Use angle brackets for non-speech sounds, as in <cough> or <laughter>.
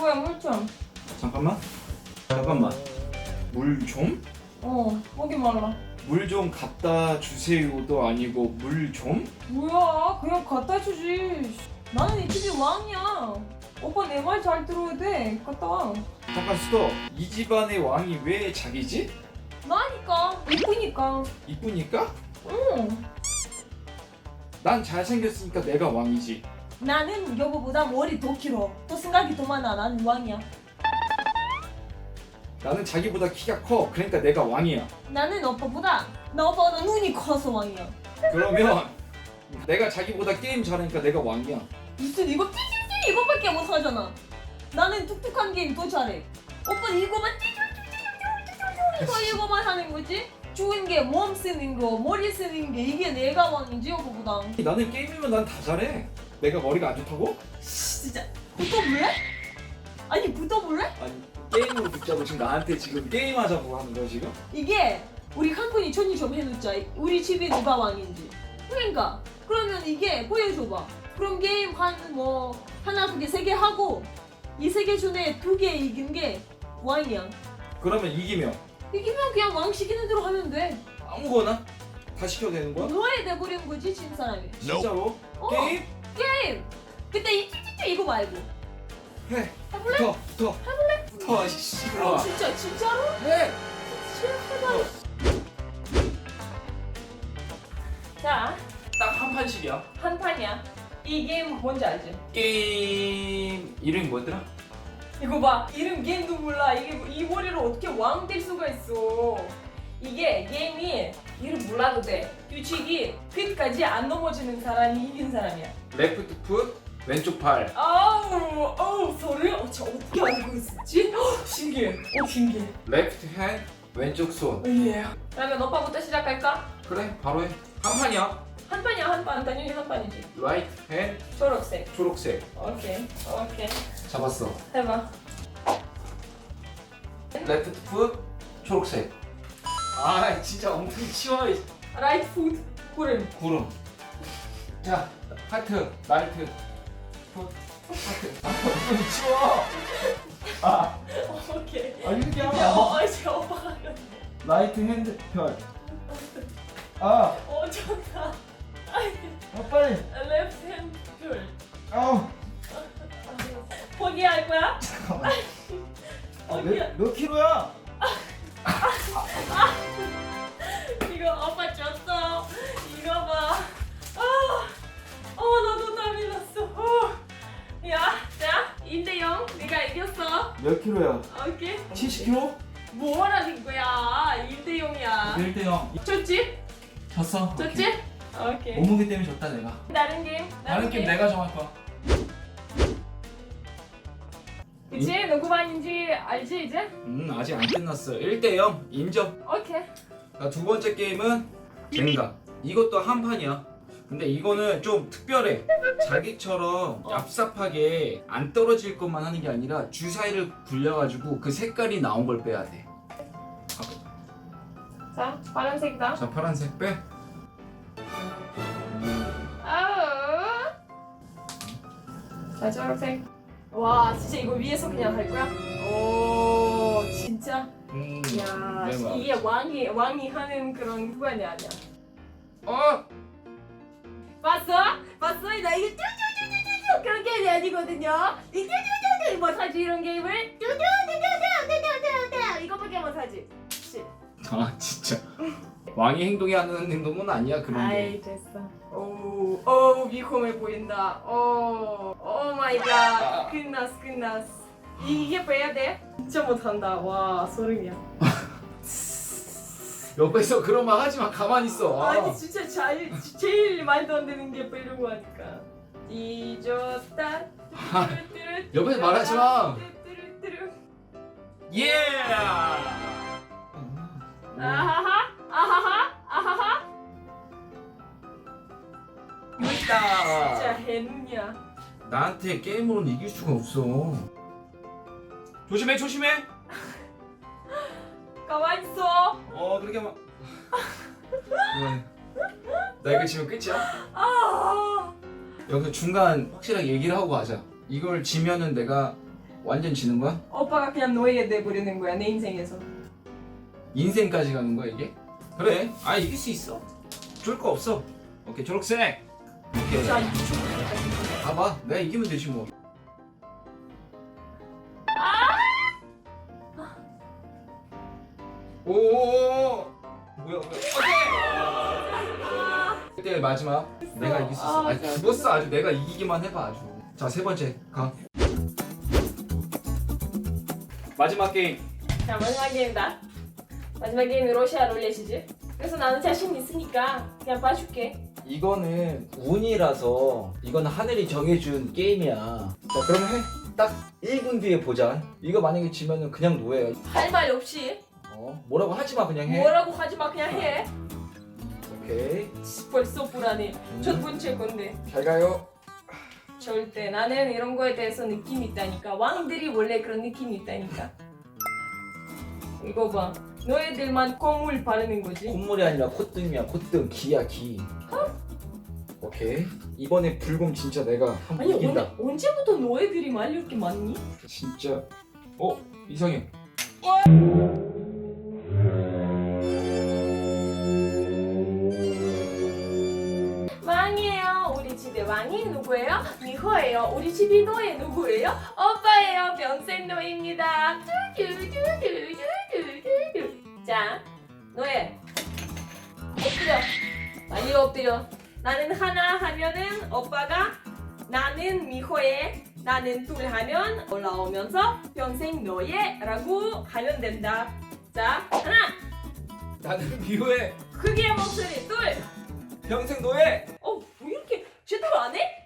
뭐야 물 좀 잠깐만. 잠깐만. 물 좀? 어 목이 말라 물 좀 갖다 주세요도 아니고 물 좀? 뭐야 그냥 갖다 주지 나는 이 집이 왕이야 오빠 내 말 잘 들어야 돼 갔다 와 잠깐 스톱. 이 집안의 왕이 왜 자기지? 나니까 이쁘니까 이쁘니까? 응 난 잘생겼으니까 내가 왕이지. 나는 여보보다 머리 더 길어 또 생각이 더 많아 나는 왕이야 나는 자기보다 키가 커. 그러니까 내가 왕이야. 나는 오빠보다 나 오빠보다 눈이 커서 왕이야 그러면 내가 자기보다 게임 잘하니까 내가 왕이야. 무슨 이거 띠띠띠 이거밖에 못 하잖아 나는 툭툭한 게임 더 잘해 오빠는 이거만 띠띠띠띠띠띠 이거 이거만 하는 거지 좋은 게 몸 쓰는 거 머리 쓰는 게 이게 내가 왕이지 오빠보다 나는 게임이면 난 다 잘해. 내가 머리가 안 좋다고? 씨, 진짜 붙어볼래? 아니 붙어볼래? 아니 게임으로 붙자고 지금 나한테 지금 게임하자고 하는 거야 지금? 이게 우리 한 분이 정리 좀 해놓자 우리 집이 누가 왕인지 그러니까 그러면 이게 보여줘봐 그럼 게임 한 뭐 하나 두 개 세 개 하고 이 세 개 중에 두 개 이긴 게 왕이야 그러면 이기면 이기면 그냥 왕 시키는 대로 하면 돼 아무거나 다 시켜도 되는 거야? 노예 돼버리는 거지 진 사람이 진짜로? 어. 게임? 게임 근데 이 찌찌찌 이거 말고 해. 해볼래? 붙어 붙어. 해볼래? 붙어 씨. 어, 와. 진짜 진짜로? 해. 해봐 자딱 한 판씩이야. 한 판이야 이 게임 뭔지 알지? 게임 이름이 뭐더라? 이거 봐 이름 게임도 몰라 이게 이 머리로 어떻게 왕 될 수가 있어 이게 게임이 이름 몰라도 돼 규칙이 끝까지 안 넘어지는 사람이 이긴 사람이야 레프트 풋 왼쪽 팔. 아우 아우 소리 어, 저 어떻게 알고 있었지? 헉, 신기해 어 신기해 레프트 핸 왼쪽 손. 예 그러면 오빠부터 시작할까? 그래 바로 해. 한 판이야. 한 판이야 한 판 당연히 한 판이지 라이트 핸 초록색 초록색. 오케이 오케이 잡았어. 해봐 레프트 풋 초록색. 아 진짜 엉덩이 치워. 이 라이트 푸드 구름 구름. 자 하트 라이트 풋 하트. 아 엉덩이 치워. 아, 오케이 아 이렇게 이제 하면 안 어, 어, 이제 오빠가 돼. 라이트 핸드 별. 아, 어 좋다 아 빨리. 레프트 핸드 귤 아우. 포기할 거야? 잠깐만. <laughs> 아, 몇, 몇 킬로야? 몇 킬로야? 오케이 70 킬로? 뭐라는 거야 1대 0이야 1대 0. 좋지? 졌어. 좋지? 오케이 몸무게 때문에 졌다 내가. 다른 게임 다른 게임 내가 정할 거야. 그치? 누구 반인지 알지 이제? 음 아직 안 끝났어. 1대 0 인정. 오케이 자, 두 번째 게임은 젠가. 이것도 한 판이야. 근데 이거는 좀 특별해. 자기처럼 어. 얍삽하게 안 떨어질 것만 하는 게 아니라 주사위를 굴려가지고 그 색깔이 나온 걸 빼야 돼. 자 파란색이다 자 파란색 빼. 아우 자 초록색 와 진짜 이거 위에서 그냥 할 거야? 오 진짜? 음. 야 내 마음. 이게 왕이 왕이 하는 그런 구간이 아니야 어. 봤어? 봤어? 나 이거 쭈쭈쭈쭈쭈 그런 게임이 아니거든요 이 쭈쭈쭈쭈 못하지 이런 게임을 쭈쭈쭈쭈쭈쭈쭈쭈 이거밖에 못하지 씨. 아 진짜. 왕이 행동이 하는 행동은 아니야 그런 게. 아이 됐어 오우 위험해 보인다 오, 오 마이 갓 끝났어 끝났어 이게 빼야 돼? 진짜 못한다 와 소름이야 옆에서 그런 말 하지 마. 가만히 있어. 아. 아니 진짜 잘, 제일 말도 안 되는 게 빼려고 하니까 뒤졌다 아, <laughs> 옆에서 말하지 마. 뚜루뚜루. 예. 아하하 아하하 아하하 멋있다. 진짜 해눈이야 나한테 게임으로는 이길 수가 없어. 조심해, 조심해. 가만 있어 어, 그렇게 하면. 네. 나 이거 지면 끝이야? 아 여기서 중간 확실하게 얘기를 하고 가자. 이걸 지면은 내가 완전 지는 거야? 오빠가 그냥 노예 돼버리는 거야 내 인생에서. 인생까지 가는 거야 이게? 그래 아 이길 수 있어 줄 거 없어 오케이 초록색 오케이 봐봐 내가 이기면 되지 뭐 오 오 오 뭐야 뭐야. 오케이! 그때 마지막 내가 이길 수 있어. 아, 아 죽었어. 아주 내가 이기기만 해봐 아주. 자 세 번째 가. 마지막 게임. 자 마지막 게임이다. 마지막 게임이 러시아 룰렛이지. 그래서 나는 자신 있으니까 그냥 봐줄게. 이거는 운이라서 이건 하늘이 정해준 게임이야. 자 그럼 해 딱 1분 뒤에 보자. 이거 만약에 지면은 그냥 노예야 할 말 없이 어 뭐라고 하지 마 그냥 해. 뭐라고 하지 마 그냥 해. 오케이. 벌써 불안해. 음. 첫 번째 건데. 잘 가요. 절대 나는 이런 거에 대해서 느낌이 있다니까. 왕들이 원래 그런 느낌이 있다니까. 이거 봐. 너희들만 콧물 바르는 거지. 콧물이 아니라 콧등이야. 콧등. 기야 기. 오케이. 이번에 불금 진짜 내가 한번 아니 이긴다. 오늘, 언제부터 너희들이 말 이렇게 많니? 진짜. 어 이상해 왕이 누구예요? 미호예요. 우리 집이 노예 누구예요? 오빠예요. 병생 노예입니다. 자 노예. 엎드려. 빨리 엎드려. 나는 하나 하면은 오빠가 나는 미호예 나는 둘 하면 올라오면서 평생 너예라고 하면 된다. 자 하나. 나는 미호의 크게 목소리 둘. 평생 노예 어,